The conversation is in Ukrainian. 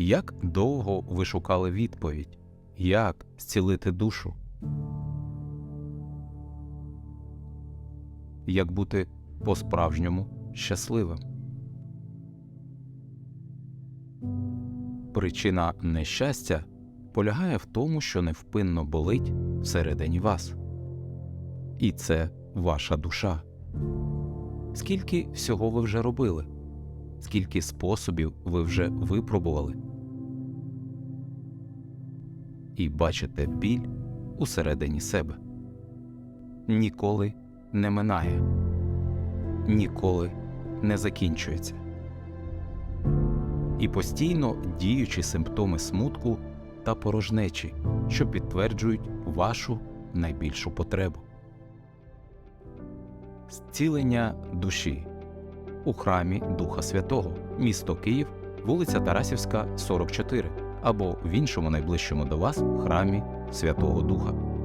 Як довго ви шукали відповідь? Як зцілити душу? Як бути по-справжньому щасливим? Причина нещастя полягає в тому, що невпинно болить всередині вас. І це ваша душа. Скільки всього ви вже робили? Скільки способів ви вже випробували? І бачите біль усередині себе. Ніколи не минає, ніколи не закінчується. І постійно діючі симптоми смутку та порожнечі, що підтверджують вашу найбільшу потребу. Зцілення душі у храмі Духа Святого, місто Київ, вулиця Тарасівська, 44, або в іншому найближчому до вас храмі Святого Духа.